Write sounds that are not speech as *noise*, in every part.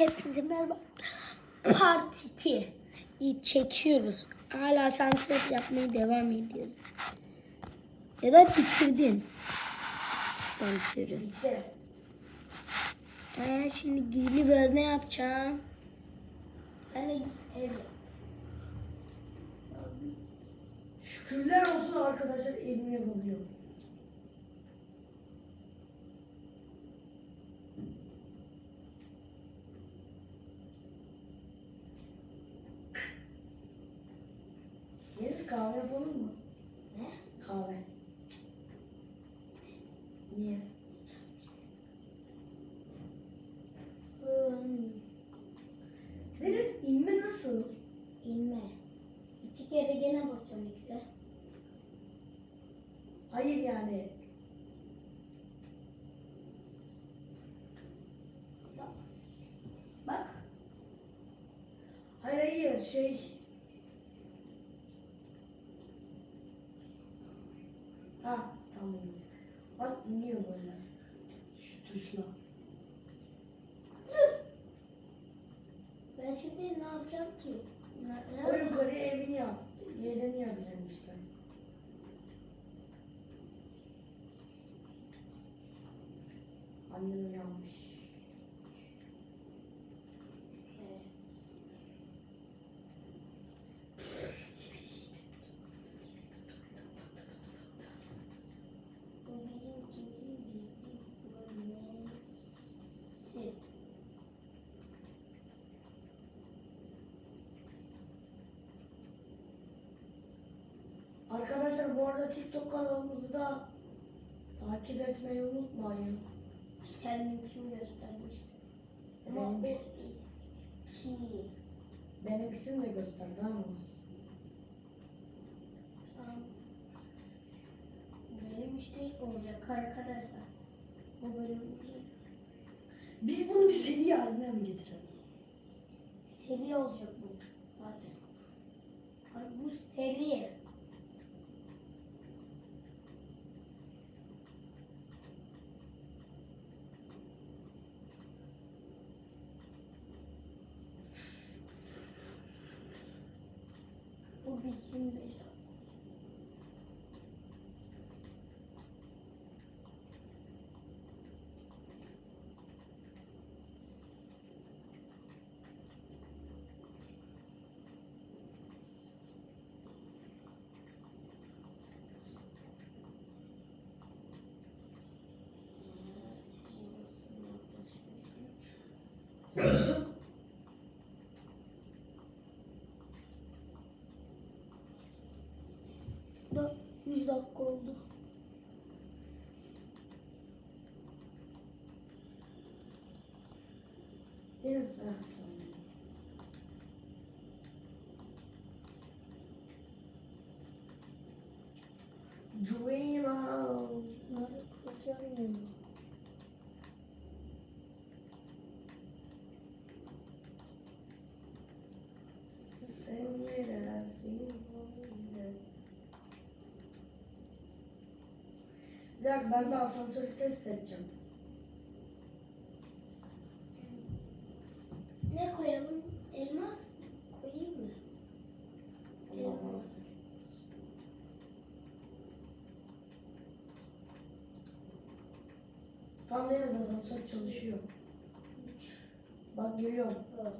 Hepinize merhaba. Part 2. İyi, Çekiyoruz. Hala asansör yapmaya devam ediyoruz. Ya da bitirdin. Bitti. Ee, şimdi gizli bölme yapacağım. Ben de ev. Şükürler olsun arkadaşlar elimi yapabiliyorum. Kahve yapalım mı? Ne? Kahve. Niye? Hmm, Deniz inme nasıl? inme. İki kere gene basıyorum ikisi. Hayır yani. Bak. Hayır hayır şey. Ha tamam. Bak iniyor böyle. Şu tuşla. Ben şimdi ne yapacağım ki? Ne, nerede? Arkadaşlar bu arada TikTok kanalımızı da takip etmeyi unutmayın. Kendiminkini göstermiştim. Ama o Benimkisi- eski. Benimkisini de gösterdi ama. Tamam. Benim işte olacak arkadaşlar. Bu bölüm değil. Biz bunu bir seri haline mi getirelim? Seri olacak bu. Zaten. Abi bu seri. Bu bizim beş da 100 dakika oldu. Deniz ha, tamam. Dream on. Bunları kuracağım ya. Sen neresin? Bir dakika ben bir asansörü test edeceğim. Ne koyalım? Elmas koyayım mı? Elmas. Tam Deniz asansör çalışıyor. 3, Bak geliyorum. 4.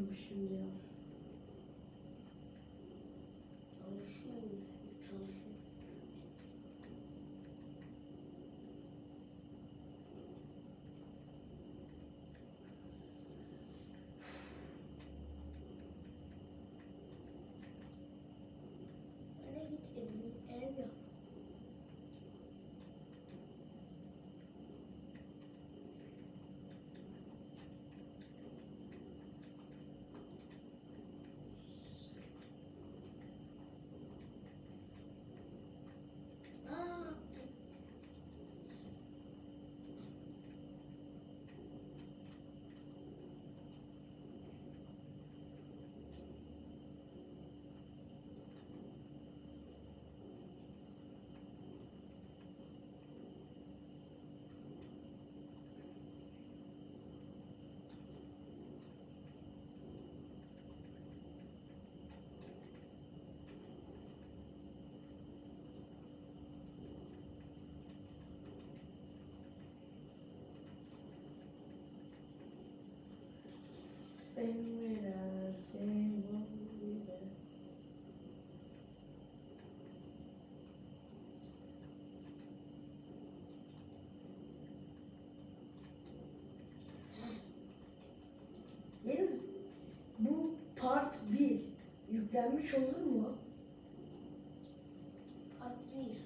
çalışmıyormuş şimdi ya. Çalışıyor. Çalışıyor. Hadi git evini ev yap. Aa, Sevmela, sevmela. Deniz, bu part 1 yüklenmiş olur mu? part 1.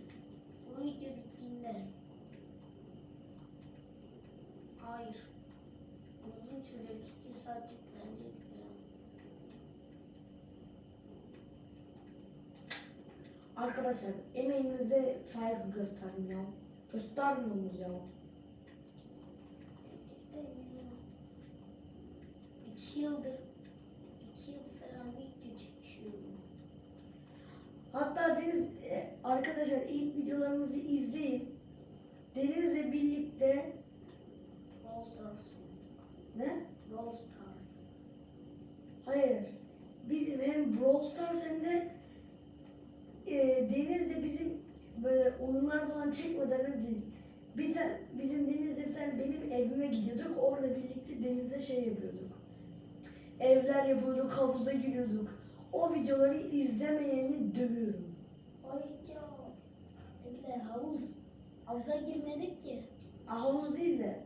Bu video bittiğinde. Hayır. Uzun sürecek 2 saat yüklenecek falan. Arkadaşlar emeğimize saygı gösterin ya. Göstermiyoruz ya. İki yıldır, iki yıl falan video çekiyorum. Hatta Deniz e, arkadaşlar ilk videolarımızı izleyin. Deniz'le birlikte Brawl Stars. ne? Brawl Stars. Hayır. Bizim hem Brawl Stars hem de e, Deniz'le bizim böyle oyunlar falan çekmeden önce bir tane bizim Deniz'le bir tane benim evime gidiyorduk. Orada birlikte Deniz'e şey yapıyorduk. Evler yapıyorduk, havuza giriyorduk. O videoları izlemeyeni dövüyorum. Oyuncu. Bir de havuz. Havuza girmedik ki. Havuz değil de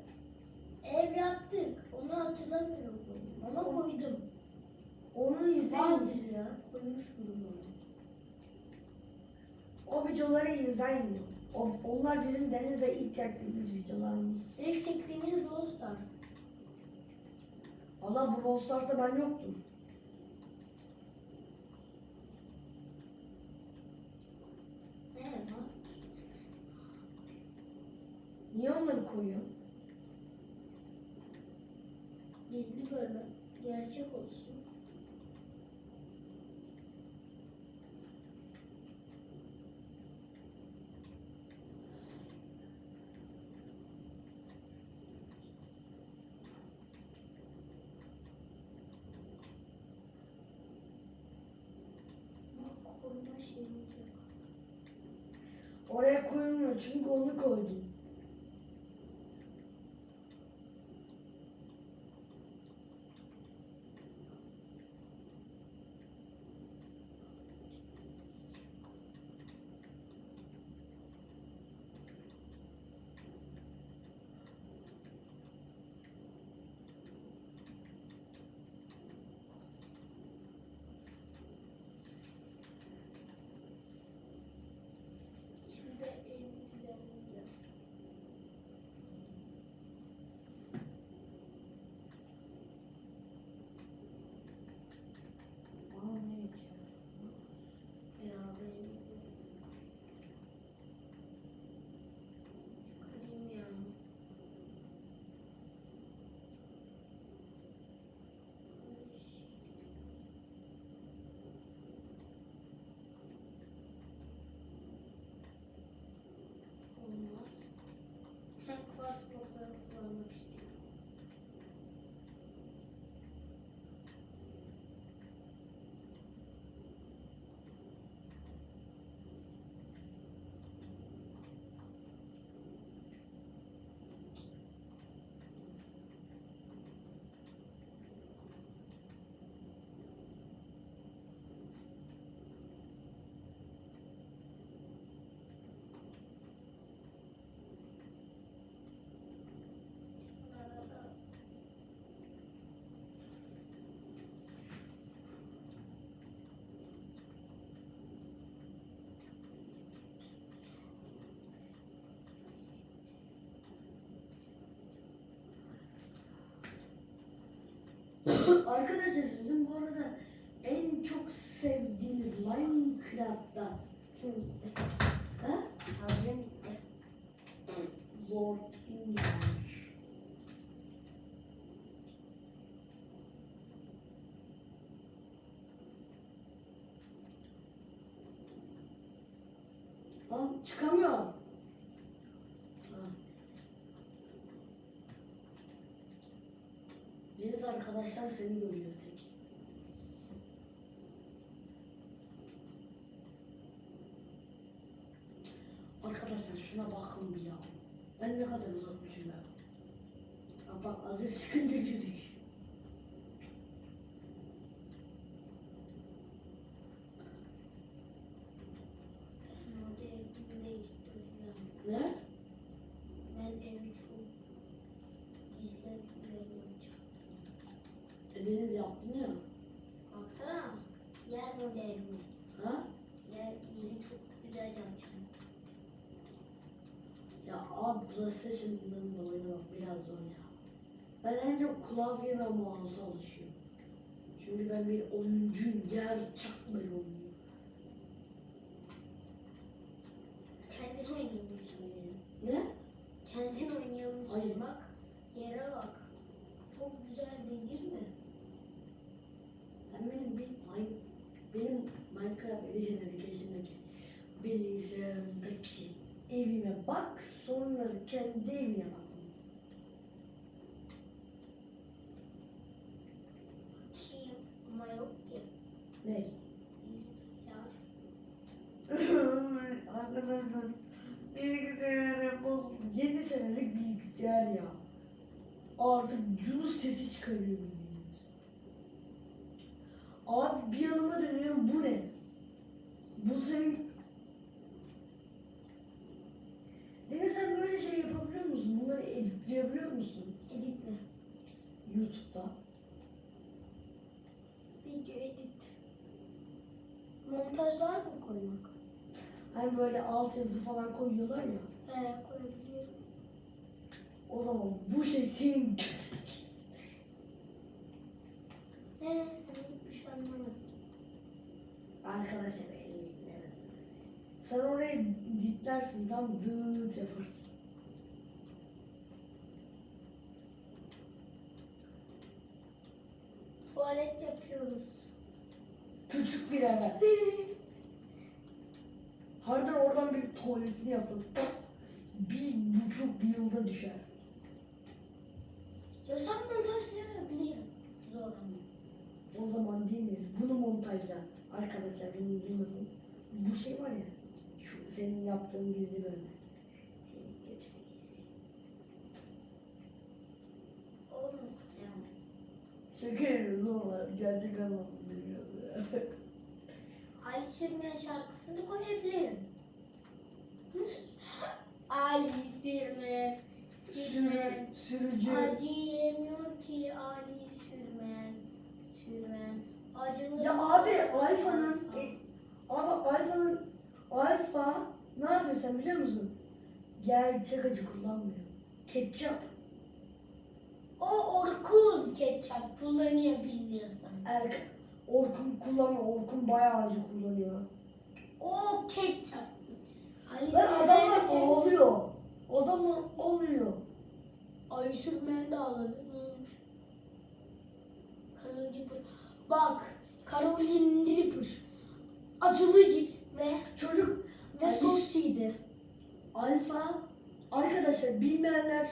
Ev yaptık. Onu hatırlamıyorum. Ama koydum. onu izleyin. Vardır ya. Koymuştum onu. O videoları izleyin. O, onlar bizim Deniz'le ilk çektiğimiz videolarımız. İlk çektiğimiz Brawl Stars. Valla bu Brawl Stars'ta ben yoktum. Merhaba. Niye onları koyuyorsun? Gizli bölme. Gerçek olsun. Bak koruma şeyimiz yok. Oraya koyulmuyor çünkü onu koydum. Arkadaşlar sizin bu arada en çok sevdiğiniz Minecraft'ta Şunu gitti. ha? Şarjım gitti. Zor Tinder. Lan çıkamıyor. Ha. Deniz arkadaşlar seni görüyor tek. Arkadaşlar şuna bakın bir ya. Ben ne kadar uzatmışım ya. Bak bak azır çıkınca gözüküyor. Modelimi değiştireceğim. Ne? Ben evi çok güzel güzel yapacağım. E, Deniz yaptın ya. Baksana. Yer modelimi. Ha? Yer, yeri çok güzel yapacağım. Ya abi PlayStation'dan da oynamak biraz zor ya. Ben en çok klavye ve mouse'a alışıyorum. Çünkü ben bir oyuncuyum. Gerçek bir oyuncuyum. Kendin oynayalım söyleyelim. Ne? Kendin oynayalım söyle bak. Yere bak. Çok güzel değil mi? Sen benim bir Min- benim Minecraft Edition Education'daki bilgisayarımdaki evime bak sonra kendi evine bak. Kim? Ama yok ki. Ne? *laughs* Arkadaşlar bilgisayarı bozuldu. 7 senelik bilgisayar ya. Artık Yunus sesi çıkarıyor bildiğiniz. Abi bir yanıma dönüyorum? Bu senin... Deniz sen böyle şey yapabiliyor musun? Bunları editleyebiliyor musun? Edit mi? YouTube'da. Video edit. Montajlar mı koymak? Hani böyle altyazı falan koyuyorlar ya. He koyabiliyorum. O zaman bu şey senin *laughs* götüne He hiçbir şey anlamadım. Arkadaşlar elini Sen orayı ditlersin tam dıt yaparsın. Yapıyoruz. Küçük bir eve. *laughs* Harbiden oradan bir tuvaletini yapın. Bir buçuk yılda düşer. İstiyorsan montajlayabilirim. Zor ama. O zaman Deniz bunu montajla. Arkadaşlar bunu duymasın. Bu şey var ya. Şu senin yaptığın gizli bölme. Senin götüne gizli. Oğlum yani. Şaka yapıyoruz ama gerçek anlamda bilmiyorum. Ay sürmeyen şarkısını koyabilirim. Ay sürmeyen, sürmeyen. Sür, sürücü. Acı yemiyor ki Ali sürmeyen, sürmeyen. Acılı. Ya abi Alfa'nın e, abi Alfa'nın Alfa ne yapıyor sen biliyor musun? Gerçek acı kullanmıyor. Ketçap. Orkun ketçap kullanıyor bilmiyorsan. Erk Orkun kullanmıyor. Orkun bayağı acı kullanıyor. O ketçap. Ali Lan adamlar ağlıyor. Adamlar oluyor. Ay sürmeyen de ağladı. Ne olmuş? Caroline Reaper. Bak. Caroline Reaper. Acılı cips ve Çocuk ve sosiydi. Alfa arkadaşlar bilmeyenler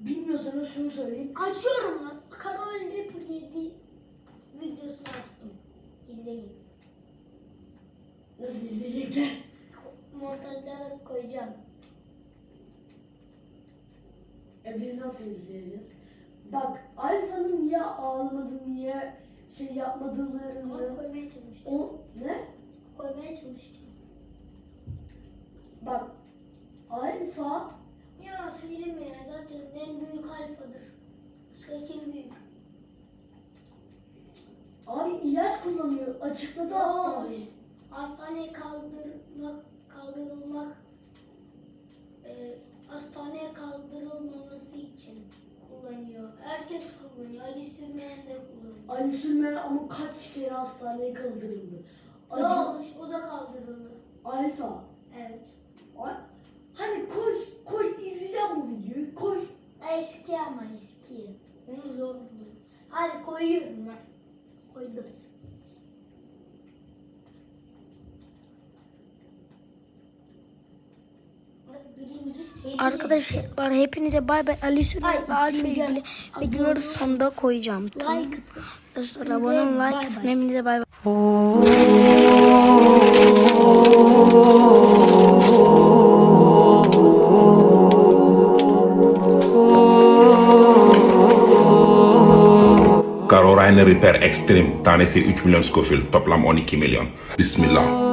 bilmiyorsanız şunu söyleyeyim. Açıyorum lan. Caroline Reaper yedi videosunu açtım. İzleyin. Nasıl izleyecekler? Montajlara koyacağım. E biz nasıl izleyeceğiz? Bak Alfa'nın niye ağlamadığını, niye şey Ama yapmadığını koymaya çalıştım. o ne? Koymaya çalıştım. Bak Alfa Ya söyleme ya zaten en büyük alfadır. Kim büyük? abi ilaç kullanıyor. Açıkladı hatta. Doğuş. Hastaneye kaldırmak, kaldırılmak, e, hastaneye kaldırılmaması için kullanıyor. Herkes kullanıyor. Ali Sürmeyen de kullanıyor. Ali Sülmen ama kaç kere hastaneye kaldırıldı. Ne Acı, olmuş? O da kaldırıldı. Alfa. Evet. Ay- Hani koy, koy izleyeceğim bu videoyu. Koy. Eski ama eski. Onu zor buldum. Hadi koyuyorum ben. Koydum. Arkadaşlar hepinize bay bay Ali Sürmen Ay, ve ikinci ilgili videoları sonda koyacağım. Tamam. like. Arkadaşlar abone olun like. Hepinize bay bay. Carolina Extreme tanesi 3 milyon Scofield toplam 12 milyon. Bismillah.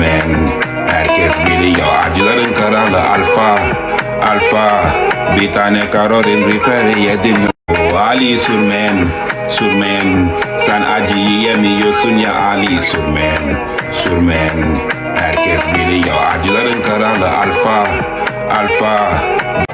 Surman. Herkes biliyor acıların kralı Alfa, Alfa. Bir tane Caroline Reaper yedin. Ali Surman, Surman. Sen acıyı yemiyorsun ya Ali Surman, Surman. Herkes biliyor acıların kralı Alfa, Alfa.